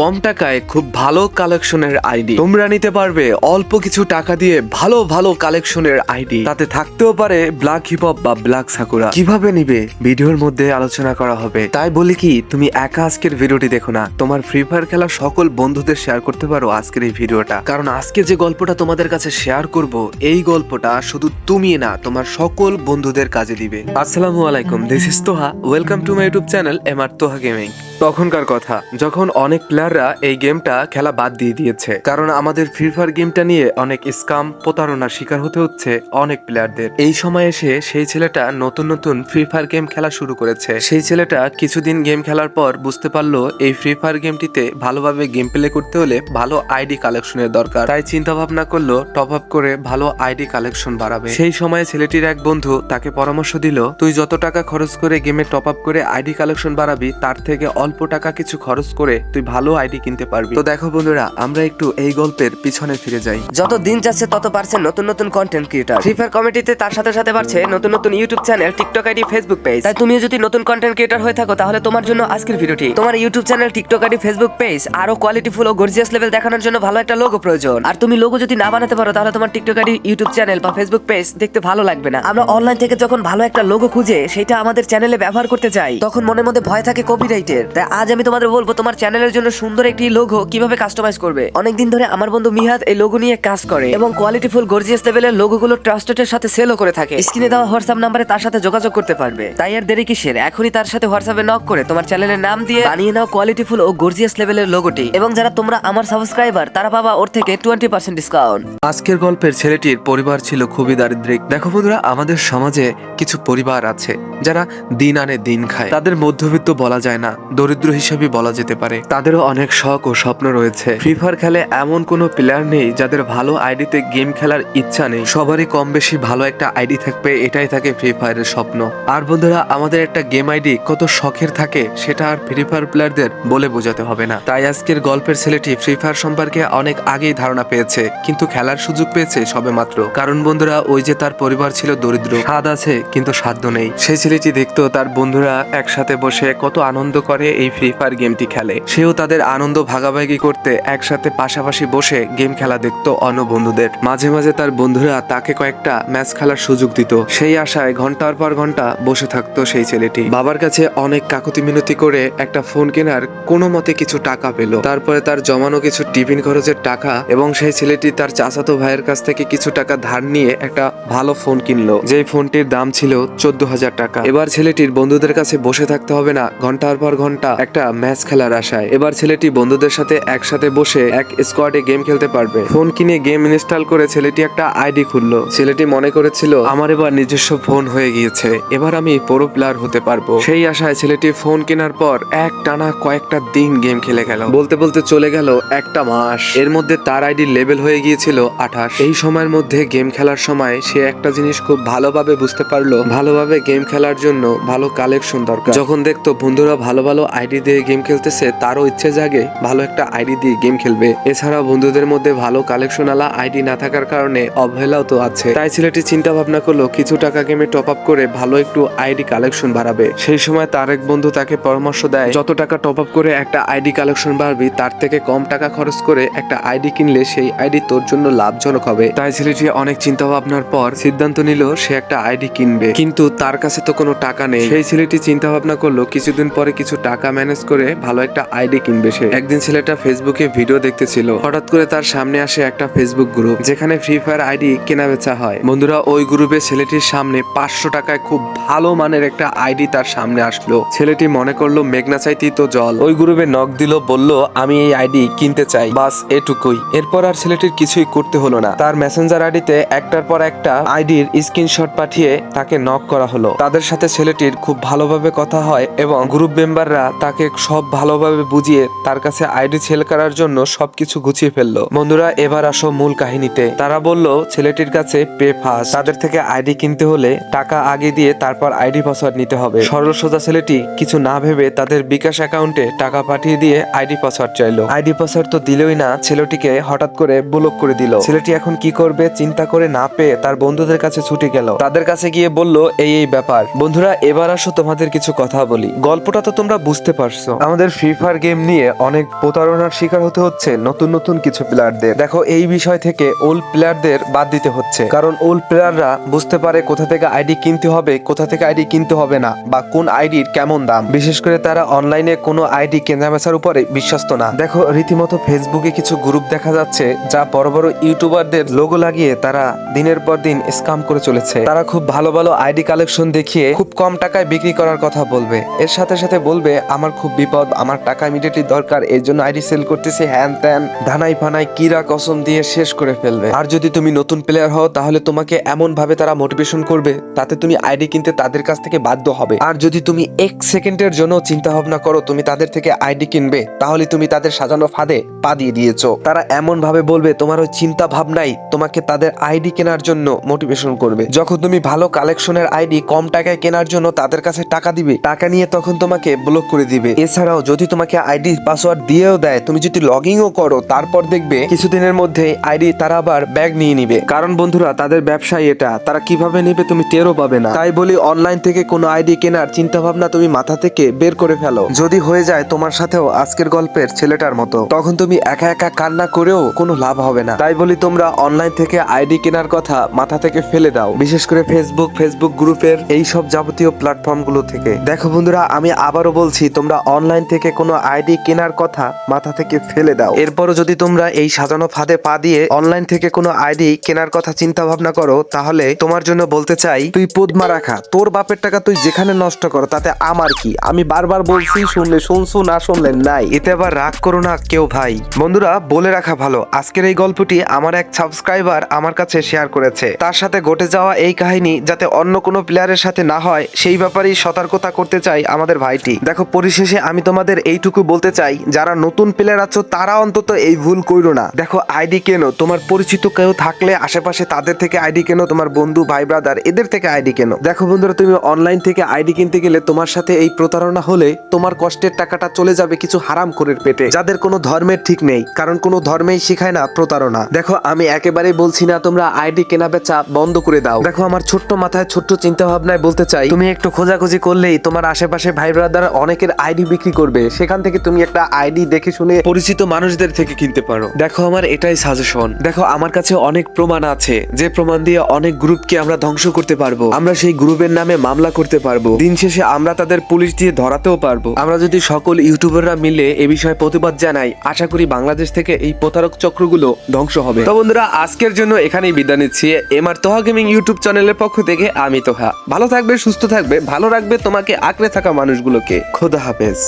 কম টাকায় খুব ভালো কালেকশনের আইডি। তোমরা নিতে পারবে অল্প কিছু টাকা দিয়ে ভালো ভালো কালেকশনের আইডি। তাতে থাকতেও পারে ব্ল্যাক হিপহপ বা ব্ল্যাক সাকুরা কীভাবে নিবে? ভিডিওর মধ্যে আলোচনা করা হবে। তাই বলি কি, তুমি একা আজকের ভিডিওটি দেখো না। তোমার ফ্রি ফায়ার খেলা সকল বন্ধুদের শেয়ার করতে পারো আজকের এই ভিডিওটা। কারণ আজকে যে গল্পটা তোমাদের কাছে শেয়ার করব, এই গল্পটা শুধু তুমি না, তোমার সকল বন্ধুদের কাজে দিবে। আসসালামু আলাইকুম this is Toha. Welcome to my YouTube channel M R Toha gaming তখনকার কথা, যখন অনেক প্লেয়াররা এই গেমটা খেলা বাদ দিয়ে দিয়েছে। কারণ আমাদের ফ্রি ফায়ার গেমটা নিয়ে অনেক স্কাম, প্রতারণার শিকার হতে হচ্ছে অনেক প্লেয়ারদের। এই সময় এসে সেই ছেলেটা নতুন নতুন ফ্রি ফায়ার গেম খেলা শুরু করেছে। সেই ছেলেটা কিছুদিন গেম খেলার পর বুঝতে পারল এই ফ্রি ফায়ার গেমটিতে ভালোভাবে গেম প্লে করতে হলে ভালো আইডি কালেকশনের দরকার। তাই চিন্তা ভাবনা করল টপ আপ করে ভালো আইডি কালেকশন বাড়াবে। সেই সময় ছেলেটির এক বন্ধু তাকে পরামর্শ দিল, তুই যত টাকা খরচ করে গেমে টপ আপ করে আইডি কালেকশন বাড়াবি, তার থেকে অল্প টাকা কিছু খরচ করে তুই ভালো আইডি কিনতে পারবি। তো দেখো বন্ধুরা, আমরা একটু এই গল্পের পিছনে ফিরে যাই। যত দিন যাচ্ছে, তত বাড়ছে নতুন নতুন কন্টেন্ট ক্রিয়েটার ফ্রি ফায়ার কমিটিতে তার সাথে সাথে বাড়ছে নতুন নতুন YouTube channel TikTok ID Facebook page তাই তুমিও যদি নতুন কন্টেন্ট ক্রিয়েটার হয়ে থাকো, তাহলে তোমার জন্য আজকের ভিডিওটি। তোমার YouTube channel TikTok ID Facebook page আরও কোয়ালিটিফুল ও গর্জিয়াস লেভেল দেখানোর জন্য ভালো একটা লোগো প্রয়োজন। আর তুমি লোগো যদি না বানাতে পারো, তাহলে তোমার টিকটক আইডি ইউটিউব চ্যানেল বা ফেসবুক পেজ দেখতে ভালো লাগবে না। আমরা অনলাইন থেকে যখন ভালো একটা লোগো খুঁজে, সেটা আমাদের চ্যানেলে ব্যবহার করতে চাই, তখন মনের মধ্যে ভয় থাকে কপিরাইটের তাই আজ আমি তোমাদের বলব, তোমার চ্যানেলের জন্য সুন্দর একটি লোগো কীভাবে কাস্টমাইজ করবে? অনেকদিন ধরে আমার বন্ধু মিহাদ এই লোগো নিয়ে কাজ করে এবং কোয়ালিটি ফুল গর্জিয়াস লেভেলের লোগোগুলো ট্রাস্টেডের সাথে সেলও করে থাকে। স্ক্রিনে দেওয়া হোয়াটসঅ্যাপ নাম্বারে তার সাথে যোগাযোগ করতে পারবে। তাই আর দেরি কিসের? এখনই তার সাথে হোয়াটসঅ্যাপে নক করে তোমার চ্যানেলের নাম দিয়ে বানিয়ে নাও কোয়ালিটি ফুল ও গর্জিয়াস লেভেলের লোগোটি এবং যারা তোমরা আমার সাবস্ক্রাইবার তারা পাবা ওর থেকে টোয়েন্টি পার্সেন্ট ডিসকাউন্ট আজকের গল্পের ছেলেটির পরিবার ছিল খুবই দারিদ্রিক। দেখো বন্ধুরা, আমাদের সমাজে কিছু পরিবার আছে, যারা দিন আনে দিন খায়। তাদের মধ্যবিত্ত বলা যায় না, দরিদ্র হিসেবে বলা যেতে পারে। তাদেরও অনেক শখ ও স্বপ্ন রয়েছে। ফ্রি ফায়ার খেলে এমন কোনো প্লেয়ার নেই যাদের ভালো আইডিতে গেম খেলার ইচ্ছা নেই। সবারই কম বেশি ভালো একটা আইডি থাকবে, এটাই থাকে ফ্রি ফায়ারের স্বপ্ন। আর বন্ধুরা, আমাদের একটা গেম আইডি কত শখের থাকে সেটা আর ফ্রি ফায়ার প্লেয়ারদের বলে বোঝাতে হবে না। তাই আজকের গল্পের ছেলেটি ফ্রি ফায়ার সম্পর্কে অনেক আগেই ধারণা পেয়েছে, কিন্তু খেলার সুযোগ পেয়েছে সবে মাত্র কারণ বন্ধুরা, ওই যে তার পরিবার ছিল দরিদ্র, স্বাদ আছে কিন্তু সাধ্য নেই। সেই ছেলেটি দেখতো তার বন্ধুরা একসাথে বসে কত আনন্দ করে এই ফ্রি ফায়ার গেমটি খেলে। সেও তাদের আনন্দ ভাগাভাগি করতে একসাথে পাশাপাশি বসে গেম খেলা দেখতো অন্য বন্ধুদের। মাঝে মাঝে তার বন্ধুরা তাকে কয়েকটা ম্যাচ খেলার সুযোগ দিত। সেই আশায় ঘণ্টার পর ঘণ্টা বসে থাকতো সেই ছেলেটি। বাবার কাছে অনেক কাকুতি মিনতি করে একটা ফোন কেনার কোনো মতে কিছু টাকা পেল। তারপরে তার জমানো কিছু টিফিন খরচের টাকা এবং সেই ছেলেটি তার চাচাতো ভাইয়ের কাছ থেকে কিছু টাকা ধার নিয়ে একটা ভালো ফোন কিনলো। যেই ফোনটির দাম ছিল চোদ্দ হাজার টাকা। এবার ছেলেটির বন্ধুদের কাছে বসে থাকতে হবে না। ঘণ্টার পর ঘণ্টা একটা ম্যাচ খেলার আশায়। এবার ছেলেটি বন্ধুদের সাথে একসাথে বসে এক স্কোয়াডে গেম খেলতে পারবে। ফোন কিনে গেম ইনস্টল করে ছেলেটি একটা আইডি খুললো। ছেলেটি মনে করেছিল, আমার এবার নিজস্ব ফোন হয়ে গিয়েছে। এবার আমি প্রো প্লেয়ার হতে পারব। সেই আশায় ছেলেটি ফোন কেনার পর এক টানা কয়েকটা দিন গেম খেলে গেল। বলতে বলতে চলে গেল একটা মাস। এর মধ্যে তার আইডি লেভেল হয়ে গিয়েছিল আঠাশ। এই সময়ের মধ্যে গেম খেলার সময় সে একটা জিনিস খুব ভালোভাবে বুঝতে পারল। ভালোভাবে গেম খেলার জন্য ভালো কালেকশন দরকার। যখন দেখতো বন্ধুরা ভালো ভালো আইডি দিয়ে গেম খেলতেছে, তারও ইচ্ছে জাগে ভালো একটা আইডি দিয়ে গেম খেলবে। এছাড়া বন্ধুদের মধ্যে ভালো কালেকশন আলা আইডি না থাকার কারণে অবহেলাও তো আছে। তাই ছেলেটি চিন্তা ভাবনা করল, কিছু টাকা গেমে টপ আপ করে ভালো একটু আইডি কালেকশন বাড়াবে। সেই সময় তার এক বন্ধু তাকে পরামর্শ দেয়, যত টাকা টপ আপ করে একটা আইডি কালেকশন বাড়বি, তার থেকে কম টাকা খরচ করে একটা আইডি কিনলে সেই আইডি তোর জন্য লাভজনক হবে। তাই ছেলেটি অনেক চিন্তা ভাবনার পর সিদ্ধান্ত নিল, সে একটা আইডি কিনবে। কিন্তু তার কাছে তো কোনো টাকা নেই। সেই ছেলেটি চিন্তা ভাবনা করল, কিছুদিন পরে কিছু টাকা ম্যানেজ করে ভালো একটা আইডি কিনবে। সে একদিন ছেলেটা ফেসবুকে ভিডিও দেখতেছিল। হঠাৎ করে তার সামনে আসে একটা ফেসবুক গ্রুপ যেখানে ফ্রি ফায়ার আইডি কেনা বেচা হয়। বন্ধুরা, ওই গ্রুপে ছেলেটির সামনে পাঁচশো টাকায় খুব ভালো মানের একটা আইডি তার সামনে আসলো। ছেলেটি মনে করল, মেঘনা চাইতেই তো জল। ওই গ্রুপে নক দিল, বলল, আমি এই আইডি কিনতে চাই, বাস এটুকুই। এরপর আর ছেলেটির কিছুই করতে হলো না। তার মেসেঞ্জার আইডিতে একটার পর একটা আইডির স্ক্রিনশট পাঠিয়ে তাকে নক করা হলো। তাদের সাথে ছেলেটির খুব ভালোভাবে কথা হয় এবং গ্রুপ মেম্বাররা তাকে সব ভালোভাবে বুঝিয়ে তার কাছে আইডি সেল করার জন্য সবকিছু গুছিয়ে ফেলল। বন্ধুরা, এবার আসো মূল কাহিনীতে। তারা বলল, ছেলেটির কাছে পে ফাস। তাদের থেকে আইডি কিনতে হলে টাকা আগে দিয়ে তারপর আইডি পাসওয়ার্ড নিতে হবে। সরল সোজা ছেলেটি কিছু না ভেবে তাদের বিকাশ অ্যাকাউন্টে টাকা পাঠিয়ে দিয়ে আইডি পাসওয়ার্ড চাইলো। আইডি পাসওয়ার্ড তো দিলই না, ছেলেটিকে হঠাৎ করে ব্লক করে দিল। ছেলেটি এখন কি করবে চিন্তা করে না পেয়ে তার বন্ধুদের কাছে ছুটে গেল। তাদের কাছে গিয়ে বলল, এই এই ব্যাপার। বন্ধুরা, এবার আসো তোমাদের কিছু কথা বলি। গল্পটা তো তোমরা বুঝতে পারছ। আমাদের ফ্রি ফায়ার গেম নিয়ে গিয়ে অনেক প্রতারণার শিকার হতে হচ্ছে নতুন নতুন কিছু প্লেয়ারদের দেখো, এই বিষয় থেকে ওল্ড প্লেয়ারদের বাদ দিতে হচ্ছে। কারণ ওল্ড প্লেয়াররা বুঝতে পারে কোথা থেকে আইডি কিনতে হবে, কোথা থেকে আইডি কিনতে হবে না, বা কোন আইডির কেমন দাম। বিশেষ করে তারা অনলাইনে কোনো আইডি কেনাবেচার উপরে বিশ্বস্ত না। দেখো, রীতিমতো ফেসবুকে কিছু গ্রুপ দেখা যাচ্ছে, যা বড় বড় ইউটিউবারদের লোগো লাগিয়ে তারা দিনের পর দিন স্কাম করে চলেছে। তারা খুব ভালো ভালো আইডি কালেকশন দেখিয়ে খুব কম টাকায় বিক্রি করার কথা বলবে। এর সাথে সাথে বলবে, আমার খুব বিপদ, আমার টাকা ইমিডিয়েটলি দরকার, এর জন্য আইডি সেল করতেছি, হ্যান ত্যান, ধানাই ফানাই, কিরা কসম দিয়ে শেষ করে ফেলবে। আর যদি তুমি নতুন প্লেয়ার হও, তাহলে তোমাকে এমন ভাবে তারা মোটিভেশন করবে, তাতে তুমি আইডি কিনতে তাদের কাছ থেকে বাধ্য হবে। আর যদি তুমি এক সেকেন্ডের জন্য চিন্তা ভাবনা করো, তুমি তাদের থেকে আইডি কিনবে, তাহলে তুমি তাদের সাজানো ফাঁদে পা দিয়ে দিয়েছ। তারা এমন ভাবে বলবে, তোমার ওই চিন্তা ভাবনাই তোমাকে তাদের আইডি কেনার জন্য মোটিভেশন করবে। যখন তুমি ভালো কালেকশনের আইডি কম টাকায় কেনার জন্য তাদের কাছে টাকা দিবে, টাকা নিয়ে তখন তোমাকে ব্লক করে দিবে। এছাড়াও যদি তোমাকে আইডি পাসওয়ার্ড দিয়েও দেয়। তুমি যদি লগ ইনও করো, তারপর দেখবে কিছুদিনের মধ্যে আইডি তারা আবার ব্যাগ নিয়ে নিবে। কারণ বন্ধুরা, তাদের ব্যবসায় এটা। তারা কীভাবে নেবে তুমি টেরও পাবে না। তাই বলি অনলাইন থেকে কোনো আইডি কেনার চিন্তা ভাবনা তুমি মাথা থেকে বের করে ফেলো। যদি হয়ে যায় তোমার সাথেও আজকের গল্পের ছেলেটার মতো, তখন তুমি একা একা কান্না করেও কোনো লাভ হবে না। তাই বলি, তোমরা অনলাইন থেকে আইডি কেনার কথা মাথা থেকে ফেলে দাও। বিশেষ করে ফেসবুক ফেসবুক গ্রুপের এই সব যাবতীয় প্ল্যাটফর্মগুলো থেকে। দেখো বন্ধুরা, আমি আবারও বলছি, তোমরা অনলাইন থেকে কোনো আইডি কেনার কথা মাথা থেকে ফেলে দাও। এরপরও যদি তোমরা এই সাজানো ফাঁদে পা দিয়ে অনলাইন থেকে কোনো আইডি কেনার কথা চিন্তা ভাবনা করো, তাহলে তোমার জন্য বলতে চাই, তুই পদ্মা রাখা। তোর বাপের টাকা তুই যেখানে নষ্ট করো, তাতে আমার কি? আমি বারবার বলছি, শুনলে শুনছু, না শুনলে নাই। এতে আবার রাগ করো না কেউ ভাই। বন্ধুরা, বলে রাখা ভালো। আজকের এই গল্পটি আমার এক সাবস্ক্রাইবার আমার কাছে শেয়ার করেছে। তার সাথে ঘটে যাওয়া এই কাহিনী যাতে অন্য কোনো প্লেয়ারের সাথে না হয়, সেই ব্যাপারেই সতর্কতা করতে চাই আমাদের ভাইটি। দেখো, পরিশেষে আমি তোমাদের এইটুকু বলতে চাই যারা নতুন প্লেয়ার আছো, তারা অন্তত এই ভুল কইরো না। দেখো আইডি কেনো? তোমার পরিচিত কেউ থাকলে আশেপাশে তাদের থেকে আইডি কেন? তোমার বন্ধু, ভাই ব্রাদার এদের থেকে আইডি কেন? দেখো বন্ধুরা, তুমি অনলাইন থেকে আইডি কিনতে গেলে তোমার সাথে এই প্রতারণা হলে তোমার কষ্টের টাকাটা চলে যাবে কিছু হারাম করে পেটে, যাদের কোনো ধর্মের ঠিক নেই, কারণ কোনো ধর্মেই শিখায় না প্রতারণা। দেখো, আমি একেবারেই বলছি না, তোমরা আইডি কেনা বেচা বন্ধ করে দাও। দেখো, আমার ছোট্ট মাথায় ছোট্ট চিন্তা ভাবনায় বলতে চাই, তুমি একটু খোঁজাখুঁজি করলেই তোমার আশেপাশে ভাই ব্রাদার অনেকের আইডি বিক্রি করবে। সেখান থেকে তুমি একটা আইডি দেখে শুনে পরিচিত মানুষদের থেকে কিনতে পারো। দেখো আমার এটাই সাজেশন দেখো আমার কাছে অনেক প্রমাণ আছে, যে প্রমাণ দিয়ে অনেক গ্রুপকে আমরা ধ্বংস করতে পারব। আমরা সেই গ্রুপের নামে মামলা করতে পারব। দিন শেষে আমরা তাদের পুলিশ দিয়ে ধরাতেও পারব। আমরা যদি সকল ইউটিউবাররা মিলে এ বিষয়ে প্রতিবাদ জানাই, আশা করি বাংলাদেশ থেকে এই প্রতারক চক্রগুলো ধ্বংস হবে। তো বন্ধুরা, আজকের জন্য এখানেই বিদায় নিচ্ছি। এমআর তোহা গেমিং ইউটিউব চ্যানেলের পক্ষ থেকে আমি তোহা। ভালো থাকবে, সুস্থ থাকবে, ভালো রাখবে তোমাকে আঁকড়ে থাকা মানুষগুলোকে। খোদা হাফেজ।